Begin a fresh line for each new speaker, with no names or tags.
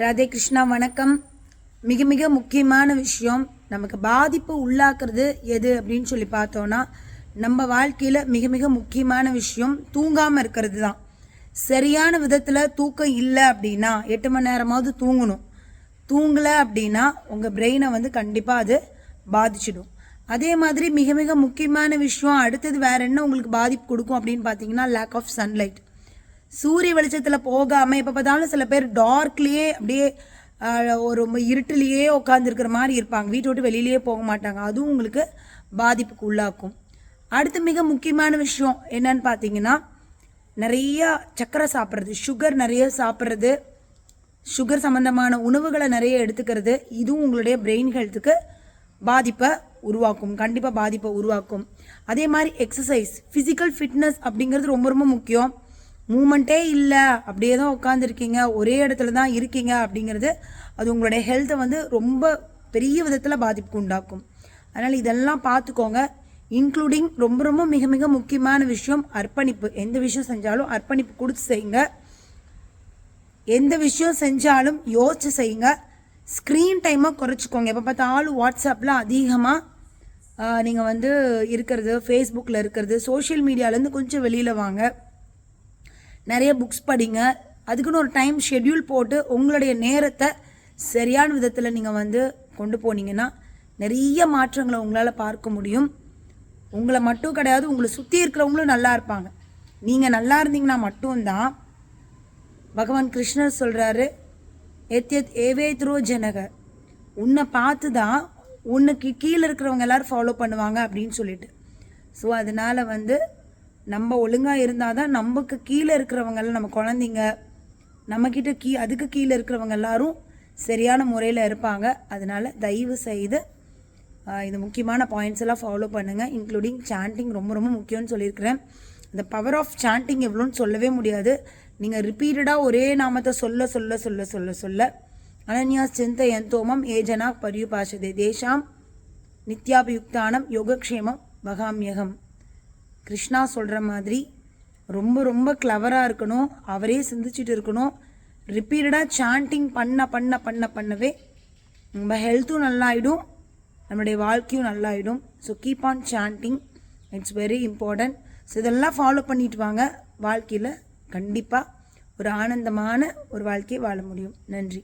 ராதே கிருஷ்ணா வணக்கம். மிக மிக முக்கியமான விஷயம் நமக்கு பாதிப்பு உள்ளாக்குறது எது அப்படின்னு சொல்லி பார்த்தோன்னா நம்ம வாழ்க்கையில் மிக மிக முக்கியமான விஷயம் தூங்காமல் இருக்கிறது தான் சரியான விதத்தில் தூக்கம் இல்லை அப்படின்னா எட்டு மணி நேரமாவது தூங்கணும். தூங்கலை அப்படின்னா உங்கள் பிரெயினை வந்து கண்டிப்பாக அது பாதிச்சிடும். அதே மாதிரி மிக மிக முக்கியமான விஷயம் அடுத்தது வேற என்ன உங்களுக்கு பாதிப்பு கொடுக்கும் அப்படின்னு பார்த்தீங்கன்னா லேக் ஆஃப் சன்லைட் சூரிய வெளிச்சத்தில் போகாமல் எப்போ பார்த்தாலும் சில பேர் டார்க்லேயே அப்படியே ஒரு இருட்டிலேயே உட்காந்துருக்கிற மாதிரி இருப்பாங்க. வீட்டை விட்டு வெளியிலேயே போக மாட்டாங்க. அதுவும் உங்களுக்கு பாதிப்புக்கு உள்ளாக்கும். அடுத்து மிக முக்கியமான விஷயம் என்னன்னு பார்த்தீங்கன்னா நிறைய சர்க்கரை சாப்பிட்றது சுகர் நிறைய சாப்பிட்றது சுகர் சம்மந்தமான உணவுகளை நிறைய எடுத்துக்கிறது இதுவும் உங்களுடைய பிரெயின் ஹெல்த்துக்கு பாதிப்பை உருவாக்கும். கண்டிப்பாக பாதிப்பை உருவாக்கும். அதே மாதிரி எக்ஸசைஸ் ஃபிசிக்கல் ஃபிட்னஸ் அப்படிங்கிறது ரொம்ப ரொம்ப முக்கியம். மூமெண்ட்டே இல்லை. அப்படியே தான் உட்காந்துருக்கீங்க ஒரே இடத்துல தான் இருக்கீங்க அப்படிங்கிறது அது உங்களுடைய ஹெல்த்தை வந்து ரொம்ப பெரிய விதத்தில் பாதிப்புக்கு உண்டாக்கும். அதனால் இதெல்லாம் பார்த்துக்கோங்க. இன்க்ளூடிங் ரொம்ப ரொம்ப மிக மிக முக்கியமான விஷயம் அர்ப்பணிப்பு. எந்த விஷயம் செஞ்சாலும் அர்ப்பணிப்பு கொடுத்து செய்யுங்க. எந்த விஷயம் செஞ்சாலும் யோசிச்சு செய்யுங்க. ஸ்க்ரீன் டைமாக குறைச்சிக்கோங்க. எப்போ பார்த்தாலும் வாட்ஸ்அப்பில் அதிகமாக நீங்கள் வந்து இருக்கிறது ஃபேஸ்புக்கில் இருக்கிறது சோஷியல் மீடியாலேருந்து கொஞ்சம் வெளியில் வாங்க. நிறைய புக்ஸ் படிங்க. அதுக்குன்னு ஒரு டைம் ஷெட்யூல் போட்டு உங்களுடைய நேரத்தை சரியான விதத்தில் நீங்கள் வந்து கொண்டு போனீங்கன்னா நிறைய மாற்றங்களை உங்களால் பார்க்க முடியும். உங்களை மட்டும் கிடையாது உங்களை சுற்றி இருக்கிறவங்களும் நல்லா இருப்பாங்க. நீங்கள் நல்லா இருந்தீங்கன்னா மட்டும்தான் பகவான் கிருஷ்ணர் சொல்கிறாரு எத்யத் ஏவே த்ரோ ஜனக. உன்னை பார்த்து தான் உன்னுக்கு கீழே இருக்கிறவங்க எல்லாரும் ஃபாலோ பண்ணுவாங்க அப்படின்னு சொல்லிட்டு. ஸோ அதனால் வந்து நம்ம ஒழுங்காக இருந்தால் தான் நமக்கு கீழே இருக்கிறவங்கெல்லாம் நம்ம குழந்தைங்க நம்மக்கிட்ட கீ அதுக்கு கீழே இருக்கிறவங்க எல்லாரும் சரியான முறையில் இருப்பாங்க. அதனால் தயவு செய்து இது முக்கியமான பாயிண்ட்ஸ் எல்லாம் ஃபாலோ பண்ணுங்கள் இன்க்ளூடிங் சாண்டிங் ரொம்ப ரொம்ப முக்கியம்னு சொல்லியிருக்கிறேன். இந்த பவர் ஆஃப் சாண்டிங் எவ்வளோன்னு சொல்லவே முடியாது. நீங்கள் ரிப்பீட்டடாக ஒரே நாமத்தை சொல்ல சொல்ல சொல்ல சொல்ல சொல்ல. அனன்யா சிந்த எந்தோமம் ஏஜனா பரியுபாஷதே தேஷாம் நித்யாபியுக்தானம் யோகக்ஷேமம் வகாமியகம். கிருஷ்ணா சொல்கிற மாதிரி ரொம்ப ரொம்ப கிளவராக இருக்கணும். அவரே சிந்திச்சுட்டு இருக்கணும். ரிப்பீட்டடாக சாண்டிங் பண்ண பண்ண பண்ண பண்ணவே நம்ம ஹெல்த்தும் நல்லாயிடும். நம்மளுடைய வாழ்க்கையும் நல்லாயிடும். So keep on chanting it's very important so இதெல்லாம் ஃபாலோ பண்ணிட்டு வாங்க. வாழ்க்கையில் கண்டிப்பாக ஒரு ஆனந்தமான ஒரு வாழ்க்கையை வாழ முடியும். நன்றி.